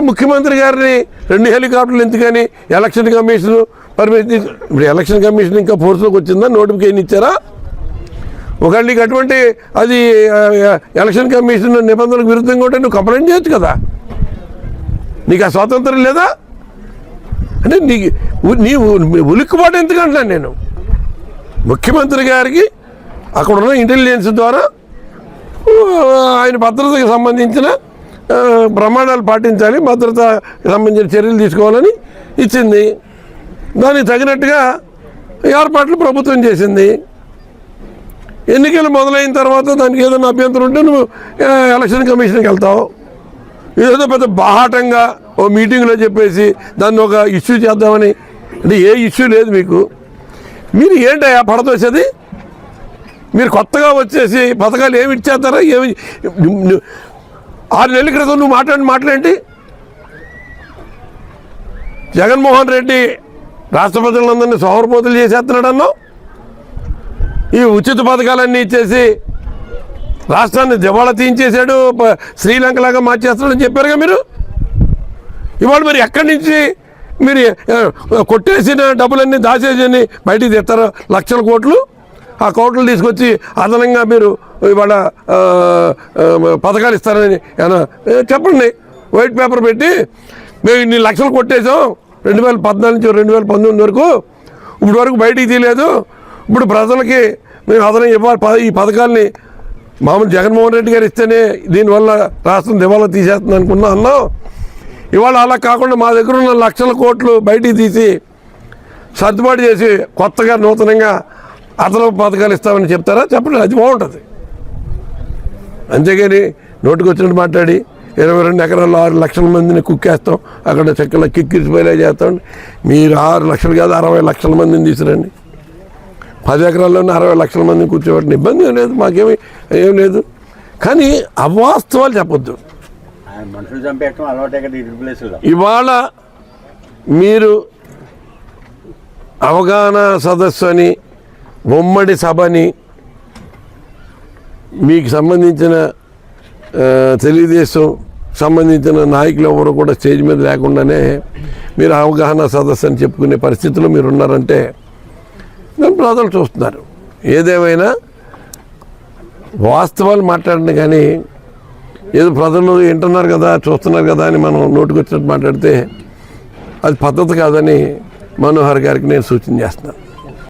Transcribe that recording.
ఇవాళ ముఖ్యమంత్రి గారిని రెండు హెలికాప్టర్లు ఎందుకని ఎలక్షన్ కమిషన్ పర్మిషన్ ఇప్పుడు ఎలక్షన్ కమిషన్ ఇంకా ఫోర్స్లోకి వచ్చిందా? నోటిఫికేషన్ ఇచ్చారా? ఒకవేళ నీకు అటువంటి అది ఎలక్షన్ కమిషన్ నిబంధనలకు విరుద్ధంగా ఉంటే నువ్వు కంప్లైంట్ చేయొచ్చు కదా? నీకు ఆ స్వాతంత్రం లేదా? అంటే నీకు నీ ఉలిక్కుబాటు ఉలిక్కిపాటు ఎందుకంటున్నాను నేను? ముఖ్యమంత్రి గారికి అక్కడ ఉన్న ఇంటెలిజెన్స్ ద్వారా ఆయన భద్రతకు సంబంధించిన ప్రమాణాలు పాటించాలి భద్రత సంబంధించిన చర్యలు తీసుకోవాలని ఇచ్చింది. దానికి తగినట్టుగా ఏర్పాట్లు ప్రభుత్వం చేసింది. ఎన్నికలు మొదలైన తర్వాత దానికి ఏదైనా అభ్యంతరం ఉంటే నువ్వు ఎలక్షన్ కమిషన్కి వెళ్తావు. ఏదో పెద్ద బాహాటంగా ఓ మీటింగ్లో చెప్పేసి దాన్ని ఒక ఇష్యూ చేద్దామని అంటే ఏ ఇష్యూ లేదు మీకు. మీరు ఏంటయ్యా పడతోసేది? మీరు కొత్తగా వచ్చేసి పథకాలు ఏమి ఇచ్చేస్తారా? ఏమి ఆరు నెలల క్రితం నువ్వు మాట్లాడిన మాటలేంటి? జగన్మోహన్ రెడ్డి రాష్ట్ర ప్రజలందరినీ సోమరపోతులు చేసేస్తున్నాడు ఈ ఉచిత పథకాలన్నీ ఇచ్చేసి రాష్ట్రాన్ని దివాళా తీయించేశాడు శ్రీలంకలాగా మార్చేస్తాడని చెప్పారుగా మీరు? ఇవాళ మరి ఎక్కడి నుంచి మీరు కొట్టేసిన డబ్బులన్నీ దాచేసి బయటికి తెస్తారు? లక్షల కోట్లు? ఆ కోట్లు తీసుకొచ్చి అదనంగా మీరు ఇవాళ పథకాలు ఇస్తారని ఏమన్నా, చెప్పండి. వైట్ పేపర్ పెట్టి మేము ఇన్ని లక్షలు కొట్టేసాం రెండు వేల పద్నాలుగు నుంచి రెండు వేల పంతొమ్మిది వరకు. ఇప్పుడు వరకు బయటికి తీయలేదు. ఇప్పుడు ప్రజలకి మేము అదనం ఇవ్వాలి. ఈ పథకాల్ని మామూలు జగన్మోహన్ రెడ్డి గారు ఇస్తేనే దీనివల్ల రాష్ట్రం దివాలా తీసేస్తుంది అనుకున్నా అన్నాం. ఇవాళ అలా కాకుండా మా దగ్గర ఉన్న లక్షల కోట్లు బయటికి తీసి సర్దుబాటు చేసి కొత్తగా నూతనంగా అదనపు పథకాలు ఇస్తామని చెప్తారా? చెప్పండి. అది బాగుంటుంది. అంతేగాని నోటికి వచ్చినట్టు మాట్లాడి ఇరవై రెండు ఎకరాల్లో ఆరు లక్షల మందిని కుక్కేస్తాం అక్కడ చెక్కల కిక్కిరిసిపోయేలా చేస్తాం. మీరు ఆరు లక్షలు కాదు అరవై లక్షల మందిని తీసుకురండి. పది ఎకరాల్లోనే అరవై లక్షల మందిని కూర్చోబెట్టిన ఇబ్బంది ఏం లేదు మాకేమి ఏం లేదు. కానీ అవాస్తవాలు చెప్పొద్దు. ఇవాళ మీరు అవగాహన సదస్సు అని ఉమ్మడి సభని మీకు సంబంధించిన తెలుగుదేశం సంబంధించిన నాయకులు ఎవరు కూడా స్టేజ్ మీద లేకుండానే మీరు అవగాహన సదస్సు అని చెప్పుకునే పరిస్థితిలో మీరు ఉన్నారంటే దాని ప్రజలు చూస్తున్నారు. ఏదేమైనా వాస్తవాలు మాట్లాడిన కానీ ఏదో ప్రజలు వింటున్నారు కదా చూస్తున్నారు కదా అని మనం నోటుకొచ్చినట్టు మాట్లాడితే అది పద్ధతి కాదని మనోహర్ గారికి నేను సూచన చేస్తున్నాను.